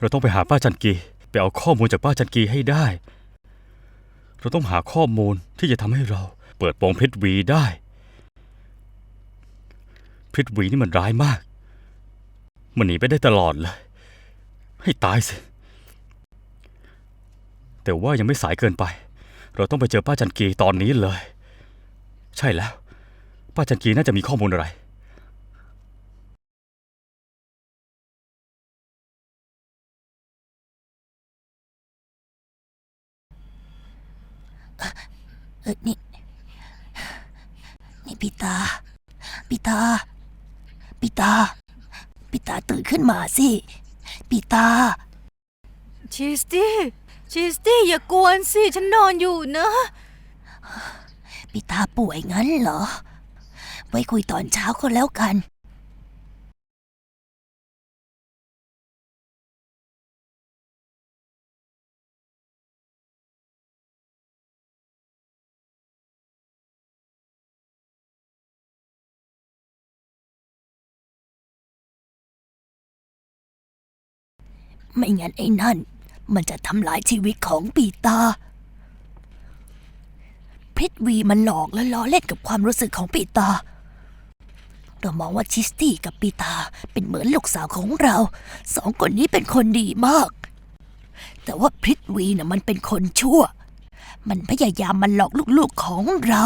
เราต้องไปหาป้าจันกีไปเอาข้อมูลจากป้าจันกีให้ได้ เราต้องหาข้อมูลที่จะทำให้เราเปิดโปงพริตวีได้พริตวีนี่มันร้ายมาก มันหนีไปได้ตลอดเลย ให้ตายสิ แต่ว่ายังไม่สายเกินไป เราต้องไปเจอป้าจันกีตอนนี้เลย ใช่แล้ว ป้าจันกีน่าจะมีข้อมูลอะไร ออนี่ นี่พี่ตาพี่ตาพี่ตาพี่ตาตื่นขึ้นมาสิพี่ตา ชีสตี้ชีสตี้อย่ากวนสิ ฉันนอนอยู่นะพี่ตาป่วยงั้นเหรอ ไว้คุยตอนเช้าก็แล้วกัน ไม่งั้นไอ้นั่น มันจะทำลายชีวิตของปีตาพริตวีมันหลอกและล้อเล่นกับความรู้สึกของปีตา เรามองว่าชิสตี้กับปีตาเป็นเหมือนลูกสาวของเราสองคนนี้เป็นคนดีมาก แต่ว่าพริตวีน่ะมันเป็นคนชั่ว มันพยายามมันหลอกลูกๆของเรา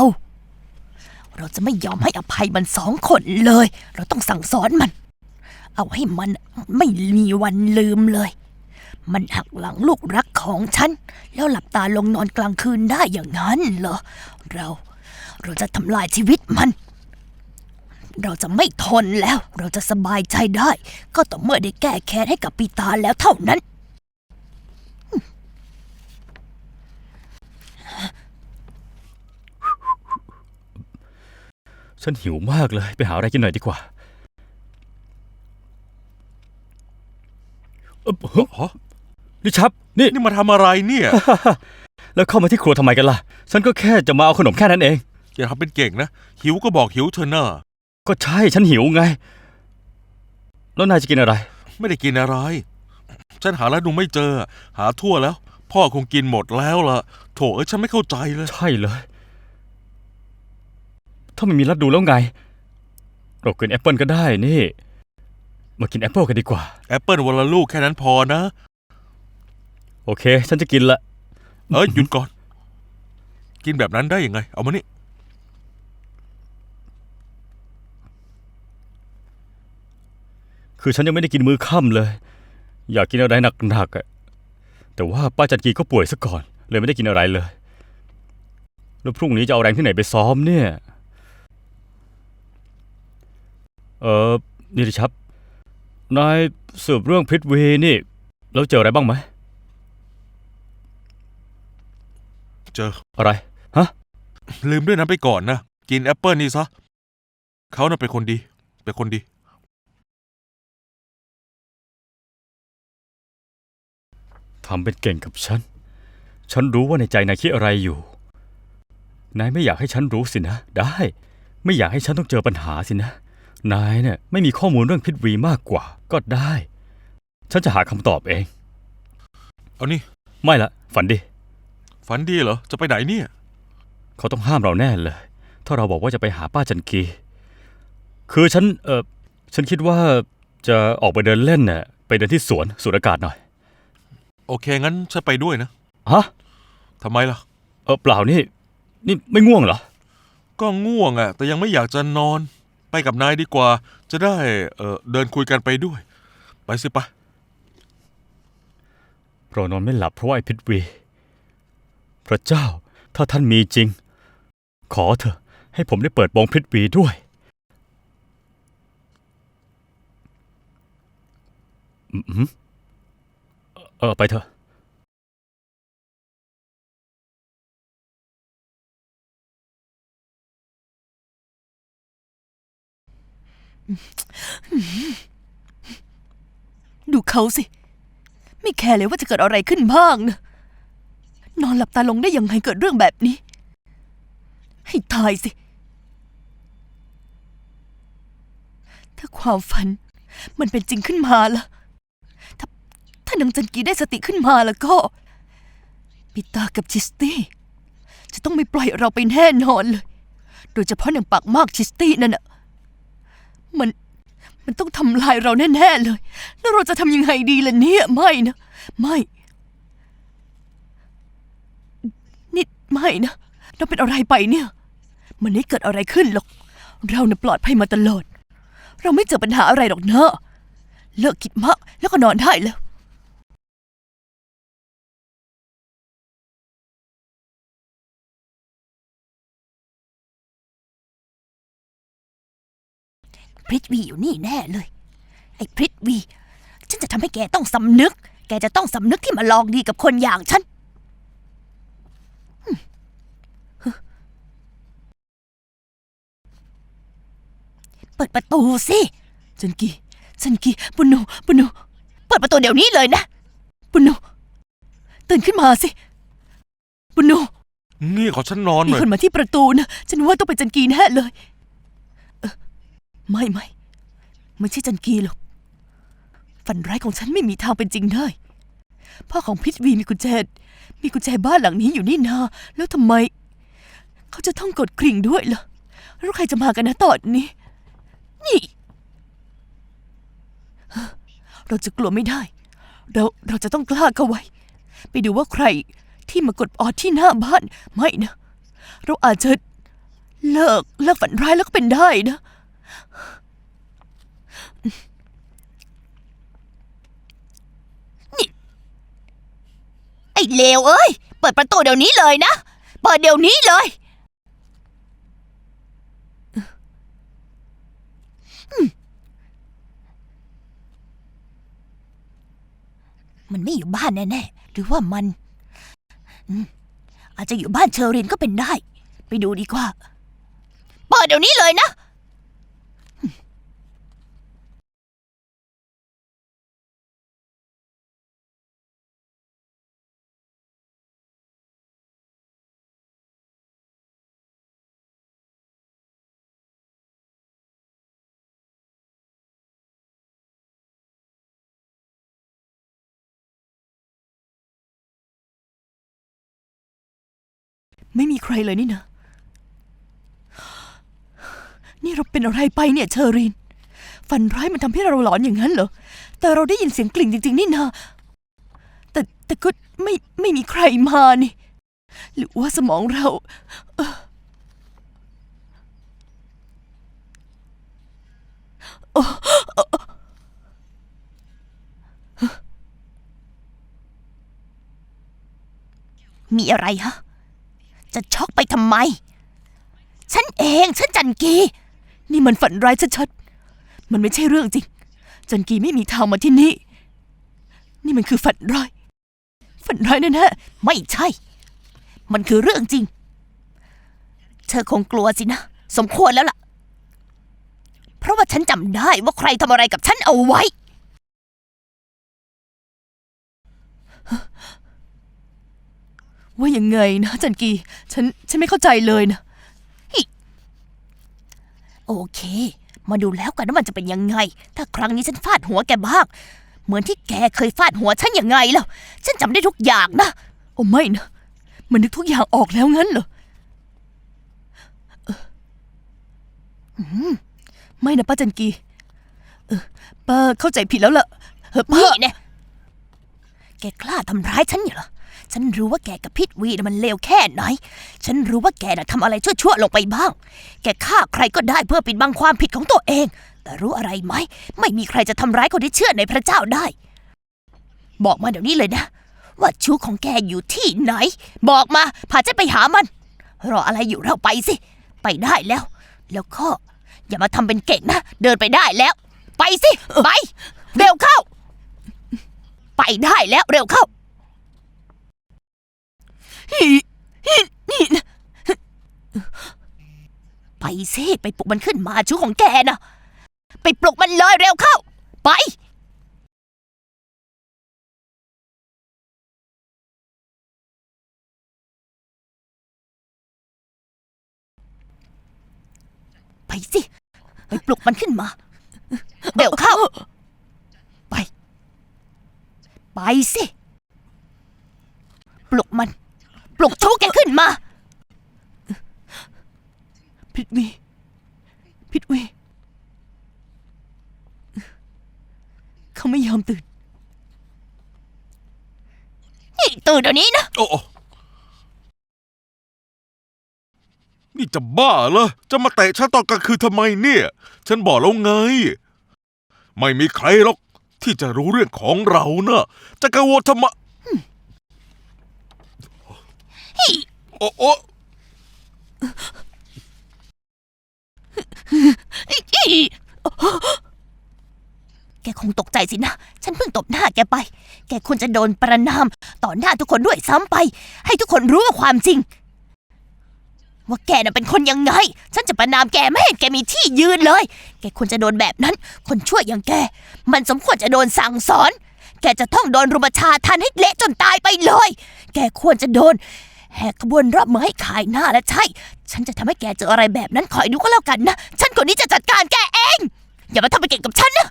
เราจะไม่ยอมให้อภัยมันสองคนเลย เราต้องสั่งสอนมัน เอาให้มัน ไม่มีวันลืมเลย มันหักหลังลูกรักของฉัน แล้วหลับตาลงนอนกลางคืนได้อย่างนั้นเหรอ เรา เราจะทำลายชีวิตมัน เราจะไม่ทนแล้ว เราจะสบายใจได้ ก็ต่อเมื่อได้แก้แค้นให้กับปีตาแล้วเท่านั้นฉันหิวมากเลย ไปหาอะไรกินหน่อยดีกว่า เอ่อเฮ้ยฮะนี่ชับนี่ นี่มาทำอะไรเนี่ย แล้วเข้ามาที่ครัวทำไมกันล่ะ ฉันก็แค่จะมาเอาขนมแค่นั้นเอง อย่าทำเป็นเก่งนะ หิวก็บอกหิวเธอะน่าก็ใช่ฉันหิวไง แล้วนายจะกินอะไร ไม่ได้กินอะไร ฉันหาแล้วดูไม่เจอ หาทั่วแล้ว พ่อคงกินหมดแล้วล่ะ โถเอ้ยฉันไม่เข้าใจเลย ใช่เลย ถ้าไม่มีรัดดูแล้วไง เรากินแอปเปิลก็ได้นี่ มากินแอปเปิลกันดีกว่า แอปเปิลวันละลูกแค่นั้นพอนะ โอเค ฉันจะกินละ เอ้ยหยุดก่อน กินแบบนั้นได้ยังไง เอามานี่ คือฉันยังไม่ได้กินมื้อค่ำเลย อยากกินอะไรหนักๆอะแต่ว่าป้าจันกีก็ป่วยซะก่อน เลยไม่ได้กินอะไรเลย แล้วพรุ่งนี้จะเอาแรงที่ไหนไปซ้อมเนี่ย เออนี่ดิชับ นายสืบเรื่องพริตวีนี่ แล้วเจออะไรบ้างไหม เจอ อะไร ฮะ ลืมด้วยนั้นไปก่อนนะ กินแอปเปิลนี่ซะเขาน่ะเป็นคนดี เป็นคนดี ทำเป็นเก่งกับฉัน ฉันรู้ว่าในใจนายคิดอะไรอยู่ นายไม่อยากให้ฉันรู้สินะ ได้ ไม่อยากให้ฉันต้องเจอปัญหาสินะ นายเนี่ยไม่มีข้อมูลเรื่องพิษวีมากกว่า ก็ได้ ฉันจะหาคำตอบเอง เอานี่ ไม่ละ ฝันดี ฝันดีเหรอ จะไปไหนเนี่ย เขาต้องห้ามเราแน่เลย ถ้าเราบอกว่าจะไปหาป้าจันกี คือฉัน เออฉันคิดว่าจะออกไปเดินเล่นน่ะ ไปเดินที่สวนสูดอากาศหน่อย โอเค งั้นฉันไปด้วยนะฮะ ทำไมล่ะ เออเปล่านี่ นี่ไม่ง่วงเหรอ ก็ง่วงอะแต่ยังไม่อยากจะนอน ไปกับนายดีกว่า จะได้เออเดินคุยกันไปด้วย ไปสิปะเรานอนไม่หลับเพราะว่าไอ้พิษวี พระเจ้าถ้าท่านมีจริง ขอเถอะ ให้ผมได้เปิดโปงพิษวีด้วย อืมเออไปเถอะ ดูเขาสิ ไม่แคร์เลยว่าจะเกิดอะไรขึ้นบ้างนะนอนหลับตาลงได้ยังไงเกิดเรื่องแบบนี้ ให้ตายสิ ถ้าความฝัน มันเป็นจริงขึ้นมาล่ะ ถ้าถ้านางจันกีได้สติขึ้นมาแล้วก็ปิตากับชิสตี้ จะต้องไม่ปล่อยเราไปแน่นอนเลย โดยเฉพาะนางปากมากชิสตี้นั่นน่ะ มัน มันต้องทำลายเราแน่ๆเลย แล้วเราจะทำยังไงดีล่ะเนี่ย ไม่นะ ไม่ นี่ไม่นะ เราเป็นอะไรไปเนี่ย มันไม่เกิดอะไรขึ้นหรอก เราน่ะปลอดภัยมาตลอด เราไม่เจอปัญหาอะไรหรอกเนอะ เลิกคิดมากแล้วก็นอนได้แล้ว พริตวีอยู่นี่แน่เลย ไอ้พริตวี ฉันจะทำให้แกต้องสำนึก แกจะต้องสำนึกที่มาลองดีกับคนอย่างฉันอืมฮึเปิดประตูสิจันกีจันกีปุณโญปุณโญเปิดประตูเดี๋ยวนี้เลยนะปุณโญตื่นขึ้นมาสิปุณโญนี่ขอฉันนอนหมีน่อยคนมาที่ประตูนะ ฉันว่าต้องเป็นจันกีแน่เลยเอ่อ ไม่ไม่ไม่ใช่จันกีหรอก ฝันร้ายของฉันไม่มีทางเป็นจริงได้ พ่อของพิทวีมีกุญแจ มีกุญแจบ้านหลังนี้อยู่นี่นา แล้วทำไม เขาจะต้องกดกริ่งด้วยล่ะแล้วใครจะมากันนะตอนนี้ นี่ เราจะกลัวไม่ได้ เราเราจะต้องกล้าเข้าไว้ ไปดูว่าใครที่มากดออดที่หน้าบ้าน ไม่นะ เราอาจจะเลิกเลิกฝันร้ายแล้วก็เป็นได้นะ นี่ ไอ้เลวเอ้ย เปิดประตูเดี๋ยวนี้เลยนะ เปิดเดี๋ยวนี้เลย มันไม่อยู่บ้านแน่ๆ หรือว่ามัน อาจจะอยู่บ้านเชอรินก็เป็นได้ ไปดูดีกว่า เปิดเดี๋ยวนี้เลยนะ ไม่มีใครเลยนี่นะ นี่เราเป็นอะไรไปเนี่ยเชอรีน ฝันร้ายมันทำให้เราหลอนอย่างนั้นเหรอ แต่เราได้ยินเสียงกลิ่งจริง ๆ นี่นาแต่แต่ก็ไม่ไม่มีใครมานี่ หรือว่าสมองเราเออเอ่อเอ่อมีอะไรฮะ จะช็อกไปทำไม ฉันเองฉันจันกี นี่มันฝันร้ายชัดๆมันไม่ใช่เรื่องจริง จันกีไม่มีทางมาที่นี่ นี่มันคือฝันร้าย ฝันร้ายแน่ๆไม่ใช่ มันคือเรื่องจริง เธอคงกลัวสินะ สมควรแล้วล่ะ เพราะว่าฉันจำได้ว่าใครทำอะไรกับฉันเอาไว้ ว่ายังไงนะจันกี ฉันฉันไม่เข้าใจเลยนะโอเค มาดูแล้วกันว่ามันจะเป็นยังไง ถ้าครั้งนี้ฉันฟาดหัวแกบ้าง เหมือนที่แกเคยฟาดหัวฉันยังไงล่ะฉันจำได้ทุกอย่างนะ โอ้ไม่นะ มันนึกทุกอย่างออกแล้วงั้นเหรออไม่นะป้าจันกี เออป้าเข้าใจผิดแล้วล่ะเออป้าเนี่ยแกกล้าทำร้ายฉันเหรอ ฉันรู้ว่าแกกับพิทวีนะมันเลวแค่ไหน ฉันรู้ว่าแกน่ะทำอะไรชั่วๆลงไปบ้าง แกฆ่าใครก็ได้เพื่อปิดบังความผิดของตัวเอง แต่รู้อะไรไหม ไม่มีใครจะทำร้ายคนที่เชื่อในพระเจ้าได้ บอกมาเดี๋ยวนี้เลยนะ ว่าชู้ของแกอยู่ที่ไหน บอกมา พาฉันไปหามัน รออะไรอยู่เราไปสิ ไปได้แล้ว แล้วก็อย่ามาทำเป็นเก่งนะ เดินไปได้แล้ว ไปสิ ไป เร็วเข้า ไปได้แล้ว เร็วเข้า ไปสิไปปลุกมันขึ้นมาชู้ของแกนะไปปลุกมันเลยเร็วเข้า ไปไปสิ ไปปลุกมันขึ้นมาเร็วเข้า ไป ไปสิ ปลุกมัน ปลุกชู้แกขึ้นมา พิทวี พิทวี เขาไม่ยอมตื่น นี่ตื่นเดี๋ยวนี้นะ โอ้โอ้นี่จะบ้าเหรอ จะมาเตะฉันตอนกลางคืนทำไมเนี่ย ฉันบอกแล้วไง ไม่มีใครหรอกที่จะรู้เรื่องของเรานะจะกังวลทำไม โอ้โอ้แกคงตกใจสินะ ฉันเพิ่งตบหน้าแกไป แกควรจะโดนประนามต่อหน้าทุกคนด้วยซ้ำไป ให้ทุกคนรู้ว่าความจริง ว่าแกน่ะเป็นคนยังไง ฉันจะประนามแกไม่ให้แกมีที่ยืนเลย แกควรจะโดนแบบนั้น คนชั่วอย่างแก มันสมควรจะโดนสั่งสอน แกจะต้องโดนรุมประชาทันให้เละจนตายไปเลย แกควรจะโดน แหกขบวนรอบมาให้ขายหน้าและใช่ ฉันจะทำให้แกเจออะไรแบบนั้นคอยดูก็แล้วกันนะ ฉันคนนี้จะจัดการแกเอง อย่ามาทำเป็นเก่งกับฉันนะ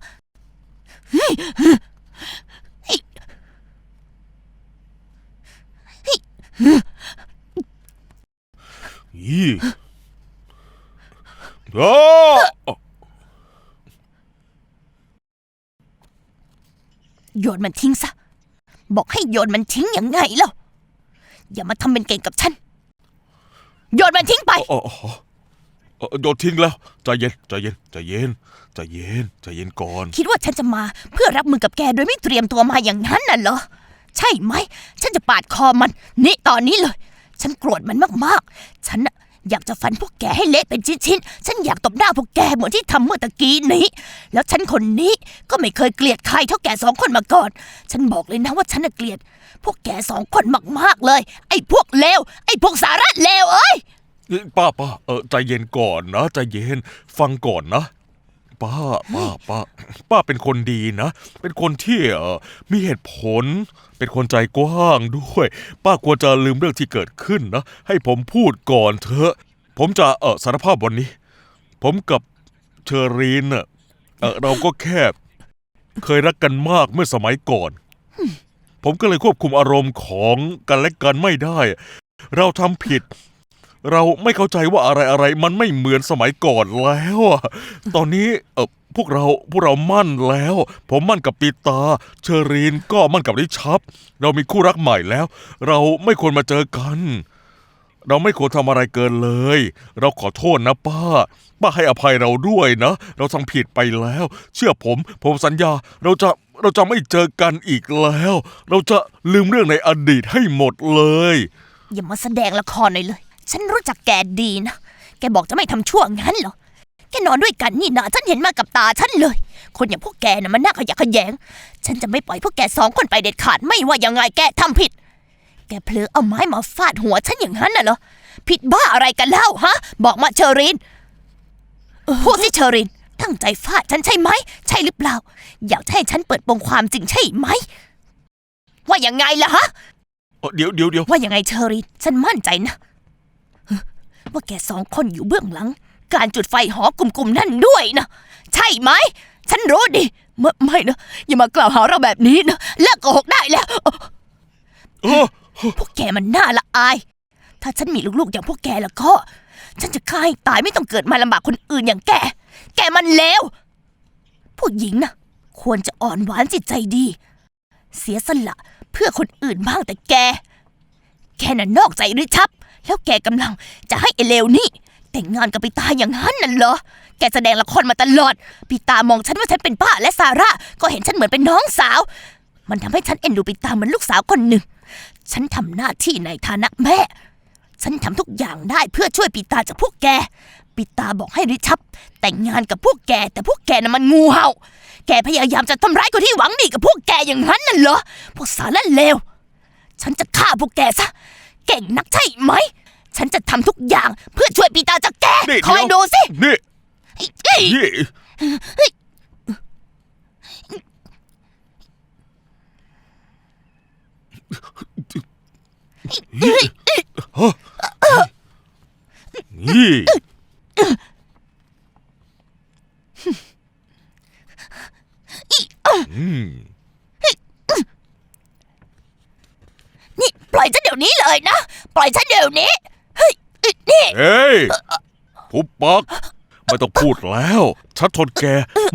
ยี่โอ้โยนมันทิ้งซะ บอกให้โยนมันทิ้งยังไงเล่า อย่ามาทำเป็นเก่งกับฉัน โยนมันทิ้งไปโอ้โอ้โอ้โยนทิ้งแล้วใจเย็นใจเย็นใจเย็นใจเย็นใจเย็นก่อน คิดว่าฉันจะมาเพื่อรับมือกับแกโดยไม่เตรียมตัวมาอย่างนั้นน่ะเหรอ ใช่ไหม ฉันจะปาดคอมัน นี่ตอนนี้เลย ฉันโกรธมันมากๆ ฉันน่ะ อยากจะฟันพวกแกให้เละเป็นชิ้นๆ ฉันอยากตบหน้าพวกแกเหมือนที่ทำเมื่อตะกี้นี้ แล้วฉันคนนี้ก็ไม่เคยเกลียดใครเท่าแกสองคนมาก่อน ฉันบอกเลยนะว่าฉันน่ะเกลียด พวกแกสองคนมากๆเลย ไอ้พวกเลว ไอ้พวกสาระเลวเอ้ย ป้าป้าเออใจเย็นก่อนนะ ใจเย็น ฟังก่อนนะ ป้าป้าป้าป้าเป็นคนดีนะ เป็นคนที่เออมีเหตุผล เป็นคนใจกว้างด้วย ป้าควรจะลืมเรื่องที่เกิดขึ้นนะ ให้ผมพูดก่อนเถอะ ผมจะเออสารภาพวันนี้ ผมกับเชอรีนเน่ะเออเราก็แค่ เคยรักกันมากเมื่อสมัยก่อน ผมก็เลยควบคุมอารมณ์ของกันและกันไม่ได้ เราทำผิด เราไม่เข้าใจว่าอะไรอะไรมันไม่เหมือนสมัยก่อนแล้วอะตอนนี้เออพวกเราพวกเรามั่นแล้ว ผมมั่นกับปีตา เชอรีนก็มั่นกับริชับ เรามีคู่รักใหม่แล้ว เราไม่ควรมาเจอกัน เราไม่ควรทำอะไรเกินเลย เราขอโทษนะป้า ป้าให้อภัยเราด้วยนะ เราทำผิดไปแล้ว เชื่อผม ผมสัญญาเราจะเราจะไม่เจอกันอีกแล้ว เราจะลืมเรื่องในอดีตให้หมดเลย อย่ามาแสดงละครเลยเลย ฉันรู้จักแกดีนะ แกบอกจะไม่ทำชั่วงั้นเหรอ แกนอนด้วยกันนี่นะฉันเห็นมากับตาฉันเลย คนอย่างพวกแกน่ะมันน่าขยะแขยง ฉันจะไม่ปล่อยพวกแกสองคนไปเด็ดขาดไม่ว่ายังไงแกทำผิด แกเพลอเอาไม้มาฟาดหัวฉันอย่างนั้นน่ะเหรอ ผิดบ้าอะไรกันเล่าฮะ บอกมาเชอรินพูดสิเชอริน ตั้งใจฟาดฉันใช่ไหม ใช่หรือเปล่า อยากจะให้ฉันเปิดโปงความจริงใช่ไหม ว่ายังไงล่ะฮะเอ่อเดี๋ยวเดี๋ยวเดี๋ยวว่ายังไงเชอริน ฉันมั่นใจนะ ว่าแกสองคนอยู่เบื้องหลัง การจุดไฟหอกลุ่มๆนั่นด้วยนะ ใช่ไหม ฉันรู้ดิไม่ไม่นะ อย่ามากล่าวหาเราแบบนี้นะเลิกโกหกได้แล้วเออพวกแกมันน่าละอาย ถ้าฉันมีลูกๆอย่างพวกแกแล้วก็ ฉันจะฆ่าให้ตายไม่ต้องเกิดมาลำบากคนอื่นอย่างแก แกมันเลว ผู้หญิงนะควรจะอ่อนหวานจิตใจดี เสียสละเพื่อคนอื่นบ้างแต่แก แกน่ะนอกใจหรือชับ แล้วแกกำลังจะให้ไอเลวนี่ แต่งงานกับปีตาอย่างนั้นน่ะเหรอ แกแสดงละครมาตลอดปีตามองฉันว่าฉันเป็นป้าและซาร่าก็เห็นฉันเหมือนเป็นน้องสาว มันทำให้ฉันเอ็นดูปีตาเหมือนลูกสาวคนหนึ่ง ฉันทำหน้าที่ในฐานะแม่ ฉันทำทุกอย่างได้เพื่อช่วยปีตาจากพวกแกปีตาบอกให้ริชับ แต่งงานกับพวกแก แต่พวกแกน่ะมันงูเห่า แกพยายามจะทำร้ายคนที่หวังดีกับพวกแกอย่างนั้นน่ะเหรอ พวกสารเลว ฉันจะฆ่าพวกแกซะ เก่งนักใช่ไหม ฉันจะทำทุกอย่างเพื่อช่วยปีตาจากแก นี่คอยเดี๋ดูยว สินี่เอ้ยนี่ฮะนี่อืม ปล่อยฉันเดี๋ยวนี้เลยนะ ปล่อยฉั นี้เฮ้ยนี่เฮ้ยทุบปากไม่ต้องพูดแล้วฉันทนแก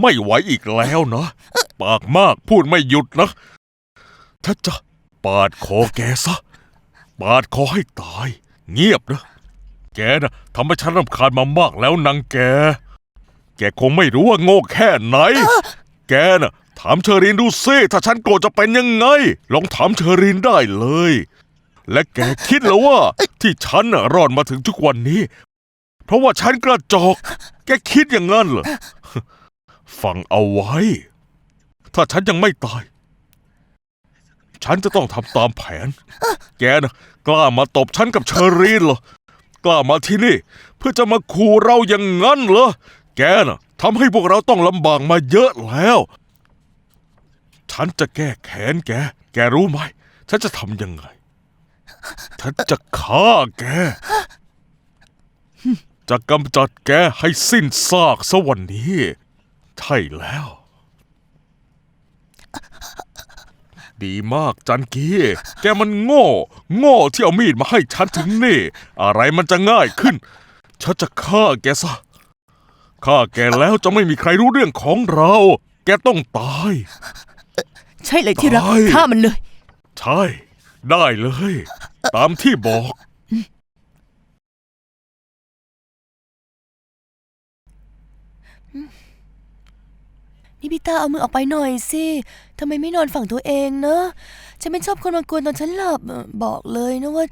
ไม่ไหวอีกแล้วนะปากมากพูดไม่หยุดนะถ้าจะปาดคอแกซะปาดคอให้ตาย เงียบนะ แกนะทำให้ฉันรำคาญมามากแล้วนางแก แกคงไม่รู้ว่าโง่แค่ไหน แกน่ะถามเชอรีนดูซิถ้าฉันโกรธจะเป็นยังไง ลองถามเชอรีนได้เลย และแกคิดแล้วว่า ที่ฉันน่ะรอดมาถึงทุกวันนี้ เพราะว่าฉันกระจอก แกคิดอย่างนั้นเหรอ ฟังเอาไว้ ถ้าฉันยังไม่ตาย ฉันจะต้องทำตามแผน แกนะกล้ามาตบฉันกับเชอรีนเหรอ กล้ามาที่นี่ เพื่อจะมาขู่เราอย่างนั้นเหรอ แกน่ะทำให้พวกเราต้องลำบากมาเยอะแล้ว ฉันจะแก้แค้นแก แกรู้ไหม ฉันจะทำยังไง ฉันจะฆ่าแก จะกำจัดแกให้สิ้นซากสวันนี้ ใช่แล้ว ดีมากจันกีแกมันโง่ โง่ที่เอามีดมาให้ฉันถึงนี่ อะไรมันจะง่ายขึ้น ฉันจะฆ่าแกซะ ฆ่าแกแล้วจะไม่มีใครรู้เรื่องของเรา แกต้องตาย ใช่เลยที่รักตาย ฆ่ามันเลย ใช่ ได้เลย ตามที่บอก นี่พี่ตาเอามือออกไปหน่อยสิทำไมไม่นอนฝั่งตัวเองเนอะฉันไม่ชอบคนมากวนตอนฉันหลับอะบอกเลยนะว่า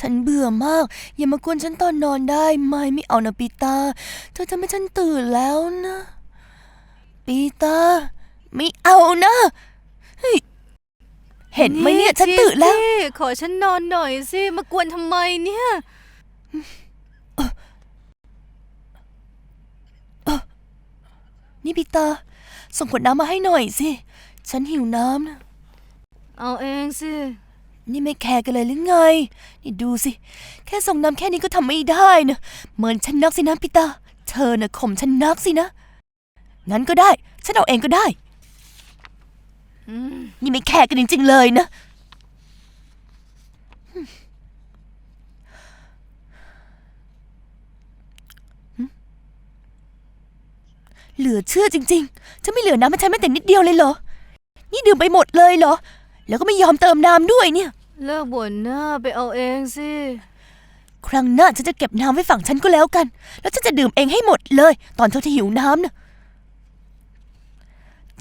ฉันเบื่อมาก อย่ามากวนฉันตอนนอนได้ไหมไม่เอานะปีตา เธอทำให้ฉันตื่นแล้วนะ ปีตา ไม่เอานะเฮ้ย เห็นไหมเนี่ยฉันตื่นแล้วชีสตี้ขอฉันนอนหน่อยสิ มากวนทำไมเนี่ย นี่ปีตาส่งขวดน้ำมาให้หน่อยสิ ฉันหิวน้ำนะ เอาเองสิ นี่ไม่แคร์กันเลยหรือไง นี่ดูสิ แค่ส่งน้ำแค่นี้ก็ทำไม่ได้นะเหมือนฉันนักสินะพี่ตาเธอน่ะข่มฉันนักสินะ งั้นก็ได้ ฉันเอาเองก็ได้ นี่ไม่แคร์กันจริงๆเลยนะ เหลือเชื่อจริงๆฉันไม่เหลือน้ำให้ฉันแม้แต่นิดเดียวเลยเหรอ นี่ดื่มไปหมดเลยเหรอ แล้วก็ไม่ยอมเติมน้ำด้วยเนี่ย เลิกบ่นหน้าไปเอาเองสิ ครั้งหน้าฉันจะเก็บน้ำไว้ฝั่งฉันก็แล้วกัน แล้วฉันจะดื่มเองให้หมดเลย ตอนเธอจะหิวน้ำนะ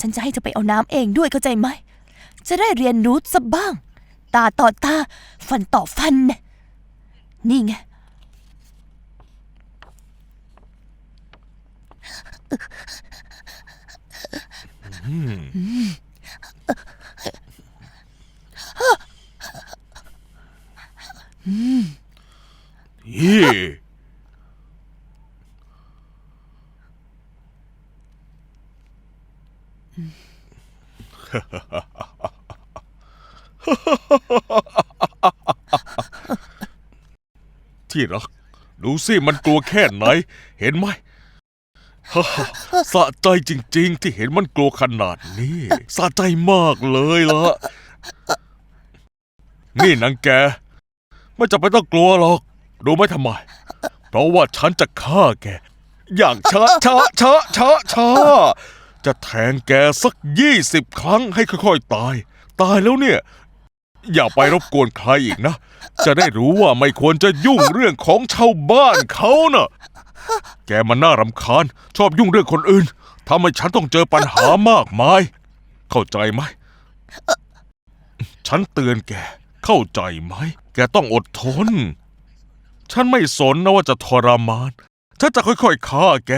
ฉันจะให้เธอไปเอาน้ำเองด้วยเข้าใจไหม จะได้เรียนรู้สักบ้าง ตาต่อตา ฟันต่อฟันนะนี่ไง อี ที่รัก ดูสิมันกลัวแค่ไหน เห็นไหมฮ่าฮ่าสะใจจริง ๆ ที่เห็นมันกลัวขนาดนี้ สะใจมากเลยละนี่นางแก ไม่จำเป็นต้องกลัวหรอก รู้ไหมทำไม เพราะว่าฉันจะฆ่าแก อย่างช้าช้าช้าช้าช้า จะแทงแกสักยี่สิบครั้งให้ค่อยๆตาย ตายแล้วเนี่ย อย่าไปรบกวนใครอีกนะ จะได้รู้ว่าไม่ควรจะยุ่งเรื่องของชาวบ้านเขาน่ะ แกมันน่ารำคาญ ชอบยุ่งเรื่องคนอื่นทำให้ฉันต้องเจอปัญหามากมาย เข้าใจไหม ฉันเตือนแก เข้าใจไหม แกต้องอดทน ฉันไม่สนนะว่าจะทรมาน ฉันจะค่อยๆฆ่าแก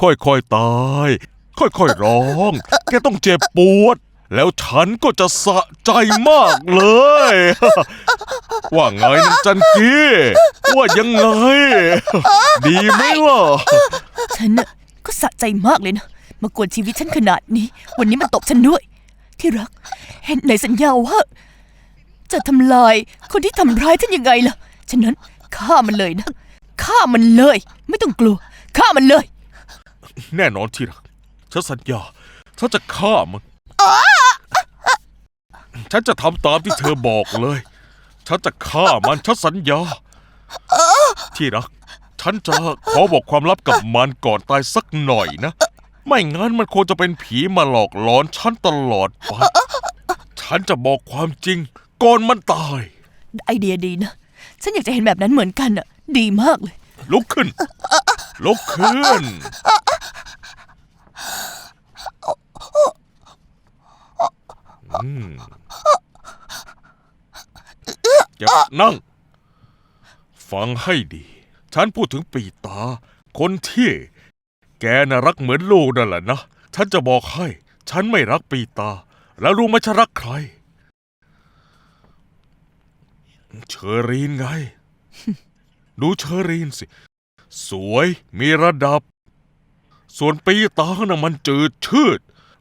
ค่อยๆตาย ค่อยๆร้อง แกต้องเจ็บปวด แล้วฉันก็จะสะใจมากเลย ว่าไงนะจันกี้ว่ายังไง ดีไหมล่ะ ฉันน่ะก็สะใจมากเลยนะ มากวนชีวิตฉันขนาดนี้ วันนี้มันตบฉันด้วย ที่รัก เห็นในสัญญาว่า จะทำลายคนที่ทำร้ายฉันยังไงล่ะ ฉะนั้นฆ่ามันเลยนะ ฆ่ามันเลย ไม่ต้องกลัว ฆ่ามันเลย แน่นอนที่รัก ฉันสัญญา ฉันจะฆ่ามัน ฉันจะทำตามที่เธอบอกเลย ฉันจะฆ่ามัน ฉันสัญญา ที่รัก ฉันจะขอบอกความลับกับมันก่อนตายสักหน่อยนะ ไม่งั้นมันคงจะเป็นผีมาหลอกหลอนฉันตลอดไป ฉันจะบอกความจริง ก่อนมันตาย ไอเดียดีนะ ฉันอยากจะเห็นแบบนั้นเหมือนกันอะ ดีมากเลย ลุกขึ้น ลุกขึ้น อืมอย่านั่ง ฟังให้ดี ฉันพูดถึงปีตา คนที่ แกน่ะรักเหมือนลูกนั่นแหละนะ ฉันจะบอกให้ ฉันไม่รักปีตา แล้วรู้ไหมฉันรักใคร เชอรีนไง ดูเชอรีนสิ สวยมีระดับ ส่วนปีตาน่ะมันจืดชืด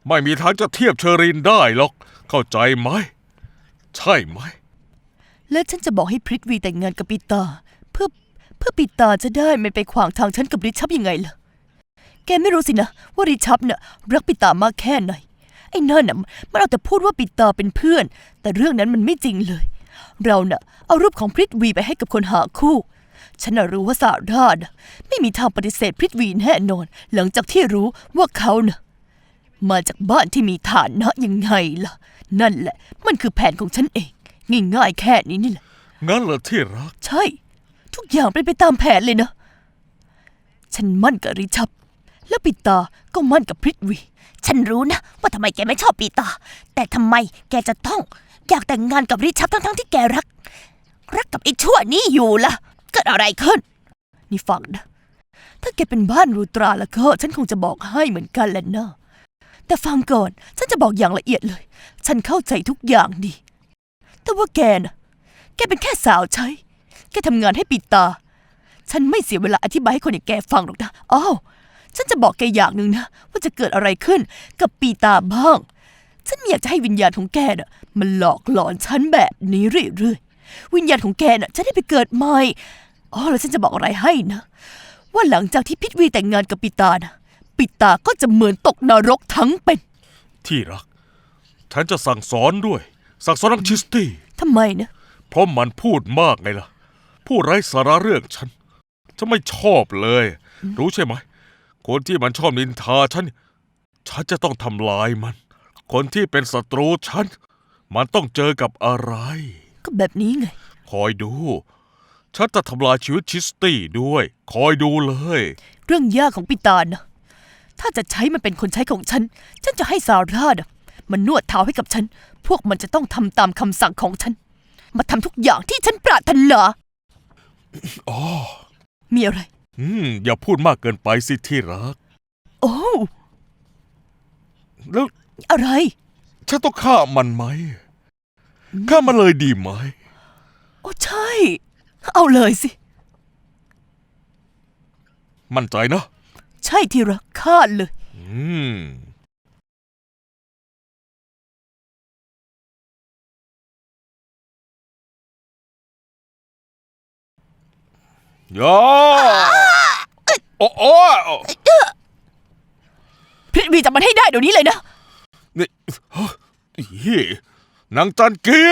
ไม่มีทางจะเทียบเชอรีนได้หรอก เข้าใจไหม ใช่ไหม และฉันจะบอกให้พริตวีแต่งงานกับปีตาเพื่อเพื่อปีตาจะได้ไม่ไปขวางทางฉันกับริชับยังไงล่ะ แกไม่รู้สินะ ว่าริชับน่ะรักปีตามากแค่ไหน ไอ้นั่นน่ะมันเอาแต่พูดว่าปีตาเป็นเพื่อน แต่เรื่องนั้นมันไม่จริงเลย เราเน่ะเอารูปของพริตวีไปให้กับคนหาคู่ ฉันน่ะรู้ว่าซารานะไม่มีทางปฏิเสธพริตวีแน่นอน หลังจากที่รู้ว่าเขาน่ะ มาจากบ้านที่มีฐานะยังไงล่ะ นั่นแหละ มันคือแผนของฉันเอง ง่ายๆแค่นี้นี่แหละ งั้นเหรอที่รัก ใช่ ทุกอย่างเป็นไปตามแผนเลยนะ ฉันมั่นกับริชับ แล้วปิตาก็มั่นกับพริตวี ฉันรู้นะ ว่าทำไมแกไม่ชอบปีตา แต่ทำไมแกจะต้องอยากแต่งงานกับริชับทั้งๆที่แกรัก รักกับไอ้ชั่วนี้อยู่ล่ะ เกิดอะไรขึ้น นี่ฟังนะ ถ้าแกเป็นบ้านรูตราแล้วก็ ฉันคงจะบอกให้เหมือนกันแหละนะ แต่ฟังก่อน ฉันจะบอกอย่างละเอียดเลย ฉันเข้าใจทุกอย่างดี แต่ว่าแกนะแกเป็นแค่สาวใช้ แกทำงานให้ปิตา ฉันไม่เสียเวลาอธิบายให้คนอย่างแกฟังหรอกนะอ้าวฉันจะบอกแกอย่างหนึ่งนะ ว่าจะเกิดอะไรขึ้นกับปีตาบ้าง ฉันไม่อยากจะให้วิญญาณของแกน่ะมันหลอกหลอนฉันแบบนี้เรื่อยๆ วิญญาณของแกน่ะจะได้ไปเกิดใหม่อ๋อแล้วฉันจะบอกอะไรให้นะ ว่าหลังจากที่พิทวีแต่งงานกับปิตานะ ปิตาก็จะเหมือนตกนรกทั้งเป็น ที่รัก ฉันจะสั่งสอนด้วย สั่งสอนน้องชิสตี้ ทำไมนะ เพราะมันพูดมากไงล่ะพูดไร้สาระเรื่องฉัน ฉันไม่ชอบเลย รู้ใช่ไหม คนที่มันชอบนินทาฉัน ฉันจะต้องทำลายมัน คนที่เป็นศัตรูฉัน มันต้องเจอกับอะไร ก็แบบนี้ไง คอยดู ฉันจะทำลายชีวิตชิสตี้ด้วย คอยดูเลย เรื่องยากของปิตานะ ถ้าจะใช้มันเป็นคนใช้ของฉัน ฉันจะให้ซาร่านะมันนวดเท้าให้กับฉัน พวกมันจะต้องทำตามคำสั่งของฉัน มาทำทุกอย่างที่ฉันปรารถนาอ๋อมีอะไร อืม อย่าพูดมากเกินไปสิที่รัก โอ้ แล้วอะไร ฉันต้องฆ่ามันไหมฆ่ามันเลยดีไหม โอ้ใช่ เอาเลยสิ มั่นใจนะ ใช่ที่รักฆ่าเลย อืมยาโอ้โอ้พริตวีจับมันให้ได้เดี๋ยวนี้เลยนะ นี่เฮ้ยนางจันกี